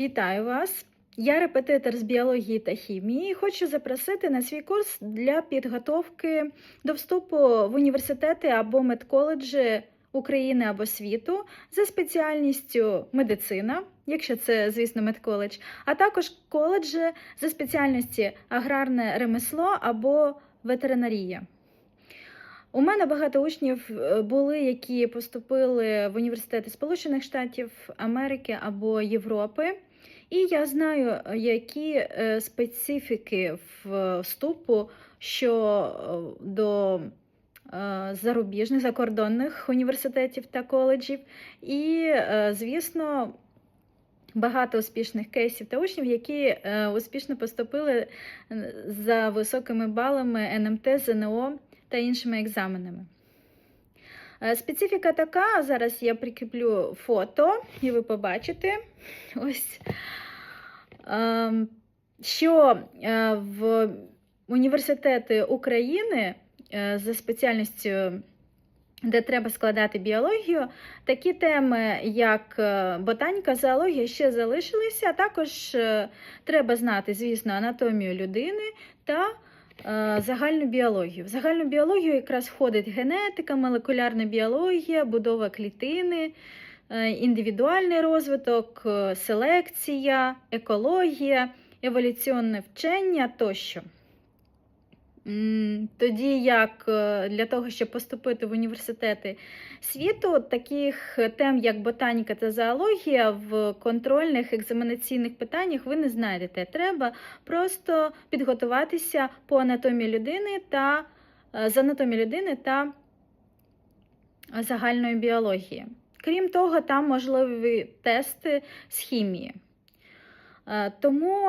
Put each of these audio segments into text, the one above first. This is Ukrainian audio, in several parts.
Вітаю вас! Я репетитор з біології та хімії і хочу запросити на свій курс для підготовки до вступу в університети або медколеджі України або світу за спеціальністю медицина, якщо це, звісно, медколедж, а також коледжі за спеціальності аграрне ремесло або ветеринарія. У мене багато учнів е, були, які поступили в університети Сполучених Штатів Америки або Європи. І я знаю, які е, специфіки вступу що е, до е, зарубіжних закордонних університетів та коледжів. І, е, звісно, багато успішних кейсів та учнів, які е, успішно поступили е, за високими балами НМТ, ЗНО та іншими екзаменами. Е, Специфіка така, зараз я прикріплю фото, і ви побачите, ось, ем, що е, в університети України е, за спеціальністю, де треба складати біологію, такі теми, як ботаніка, зоологія, ще залишилися. А також треба знати, звісно, анатомію людини та загальну біологію. В загальну біологію якраз входить генетика, молекулярна біологія, будова клітини, е, індивідуальний розвиток, е, селекція, екологія, еволюційне вчення тощо. Тоді як е, для того, щоб поступити в університети світу, таких тем, як ботаніка та зоологія, в контрольних екзаменаційних питаннях ви не знайдете. Треба просто підготуватися по анатомії людини та е, з анатомії людини та загальної біології. Крім того, там можливі тести з хімії. Е, Тому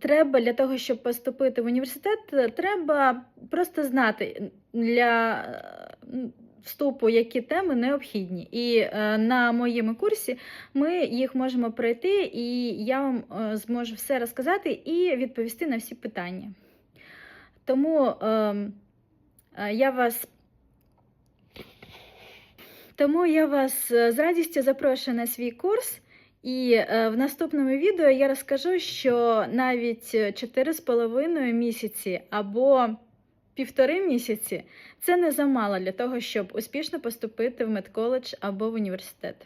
треба для того, щоб поступити в університет, е, треба просто знати для е, вступу, які теми необхідні. І е, на моєму курсі ми їх можемо пройти, і я вам зможу все розказати і відповісти на всі питання. Тому е, е, я вас. Тому я вас з радістю запрошую на свій курс. І е, в наступному відео я розкажу, що навіть 4,5 місяці або півтори місяці це не замало для того, щоб успішно поступити в медколедж або в університет.